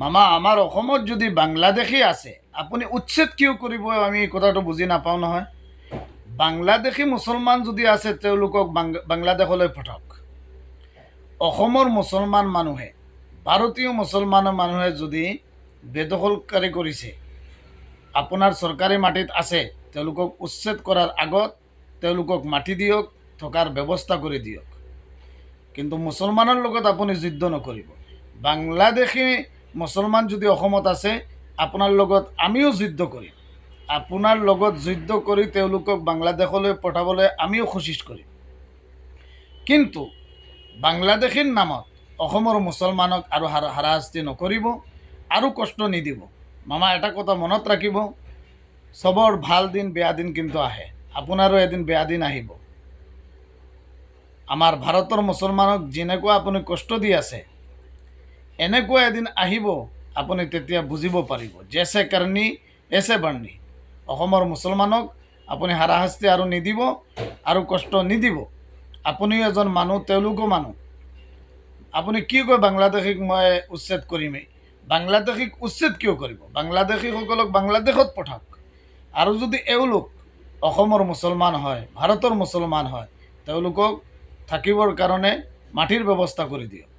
মামা, আমাৰ অসমত যদি বাংলাদেশী আছে, আপুনি উচ্ছেদ কিয় কৰিব আমি কথাটো বুজি নাপাওঁ নহয়। বাংলাদেশী মুছলমান যদি আছে, তেওঁলোকক বাংলাদেশলৈ পঠাওক। অসমৰ মুছলমান মানুহে, ভাৰতীয় মুছলমান মানুহে যদি বেদখলকাৰী কৰিছে, আপোনাৰ চৰকাৰী মাটিত আছে, তেওঁলোকক উচ্ছেদ কৰাৰ আগত তেওঁলোকক মাটি দিয়ক, থকাৰ ব্যৱস্থা কৰি দিয়ক। কিন্তু মুছলমানৰ লগত আপুনি যুদ্ধ নকৰিব। বাংলাদেশী মুছলমান যদি অসমত আছে, আপোনাৰ লগত আমিও যুদ্ধ কৰিম। আপোনাৰ লগত যুদ্ধ কৰি তেওঁলোকক বাংলাদেশলৈ পঠাবলৈ আমিও কোচিছ কৰিম। কিন্তু বাংলাদেশীৰ নামত অসমৰ মুছলমানক আৰু হাৰা, হাৰাশাস্তি নকৰিব, আৰু কষ্ট নিদিব। মামা, এটা কথা মনত ৰাখিব। চবৰ ভালো দিন, বেয়া দিন কিন্তু আহে। আপোনাৰো এদিন বেয়া দিন আহিব। আমাৰ ভাৰতৰ মুছলমানক যেনেকুৱা আপুনি কষ্ট দি আছে এনেকুৱা এদিন আহিব, আপুনি তেতিয়া বুজিব পাৰিব। জেছে কৰ্ণী, এছে বৰ্ণী। অসমৰ মুছলমানক আপুনি হাৰাশাস্তি আৰু নিদিব আৰু কষ্ট নিদিব। আপুনিও এজন মানুহ, তেওঁলোকো মানুহ। আপুনি কি কয়, বাংলাদেশীক মই উচ্ছেদ কৰিমেই। বাংলাদেশীক উচ্ছেদ কিয় কৰিব? বাংলাদেশীসকলক বাংলাদেশত পঠাওক। আৰু যদি এওঁলোক অসমৰ মুছলমান হয়, ভাৰতৰ মুছলমান হয়, তেওঁলোকক থাকিবৰ কাৰণে মাটিৰ ব্যৱস্থা কৰি দিয়ক।